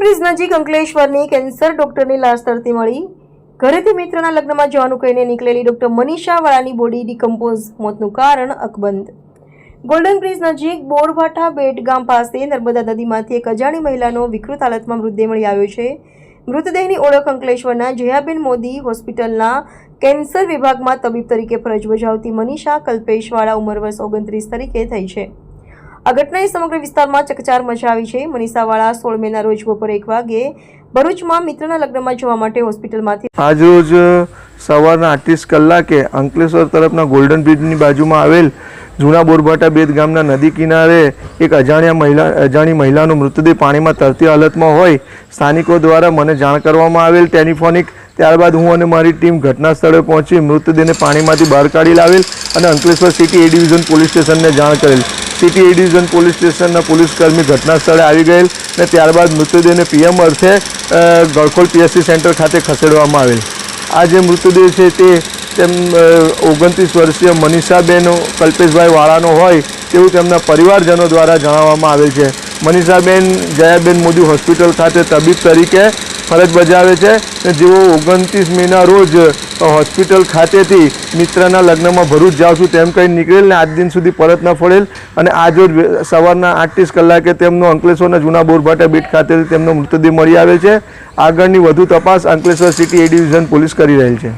Bridge નજીક અંકલેશ્વરની cancer ડોક્ટરની લાશ તરતી મળી. ઘરેથી મિત્રના લગ્નમાં જવાનું કહીને નીકળેલી ડોક્ટર મનીષા વાળાની બોડી ડિકમ્પોઝ, મોતનું કારણ અકબંધ. ગોલ્ડન બ્રિજ નજીક બોરભાઠા બેટ ગામ પાસે નર્મદા નદીમાંથી એક અજાણી મહિલાનો વિકૃત હાલતમાં મૃતદેહ મળી આવ્યો છે. મૃતદેહની ઓળખ અંકલેશ્વરના જયાબેન મોદી હોસ્પિટલના કેન્સર વિભાગમાં તબીબ તરીકે ફરજ બજાવતી મનીષા કલ્પેશવાળા ઉંમર વર્ષ ઓગણત્રીસ તરીકે થઈ છે. આ ઘટનાએ સમગ્ર વિસ્તારમાં ચકચાર મચાવી છે. મનીષાવાળા સોળ મેના રોજ બપોરે એક વાગે ભરૂચમાં મિત્રના લગ્નમાં જવા માટે હોસ્પિટલમાંથી આજરોજ સવારના આઠત્રીસ કલાકે અંકલેશ્વર તરફના ગોલ્ડન બ્રિજની બાજુમાં આવેલ જૂના બોરભાટા બેદ ગામના નદી કિનારે એક અજાણ્યા મહિલા, અજાણી મહિલાનો મૃતદેહ પાણીમાં તરતી હાલતમાં હોય સ્થાનિકો દ્વારા મને જાણ કરવામાં આવેલ ટેલિફોનિક. ત્યારબાદ હું અને મારી ટીમ ઘટના સ્થળે પહોંચી મૃતદેહને પાણીમાંથી બહાર કાઢી લાવેલ અને Ankleshwar city A division police સ્ટેશનને જાણ કરેલ. સિટી એ ડિવિઝન પોલીસ સ્ટેશનના પોલીસ કર્મી ઘટના સ્થળે આવી ગયેલ અને ત્યારબાદ મૃતદેહને પીએમ અર્થે ગળખોલ પીએસસી સેન્ટર ખાતે ખસેડવામાં આવેલ. આ જે મૃતદેહ છે તે તેમ ઓગણત્રીસ વર્ષીય મનીષાબેન, કલ્પેશભાઈ વાળાનો હોય તેવું તેમના પરિવારજનો દ્વારા જણાવવામાં આવેલ છે. મનીષાબેન જયાબેન મોદી હોસ્પિટલ ખાતે તબીબ તરીકે ફરજ બજાવે છે જેઓ ઓગણત્રીસ મેના રોજ હોસ્પિટલ ખાતેથી મિત્રના લગ્નમાં ભરૂચ જાઉં છું તેમ કહી નીકળેલ ને આજ દિન સુધી પરત ન ફળેલ અને આજ સવારના આઠત્રીસ કલાકે તેમનો અંકલેશ્વરના જૂના બોરભાટા બીટ ખાતેથી તેમનો મૃતદેહ મળી આવે છે. આગળની વધુ તપાસ Ankleshwar city A division police કરી રહેલ છે.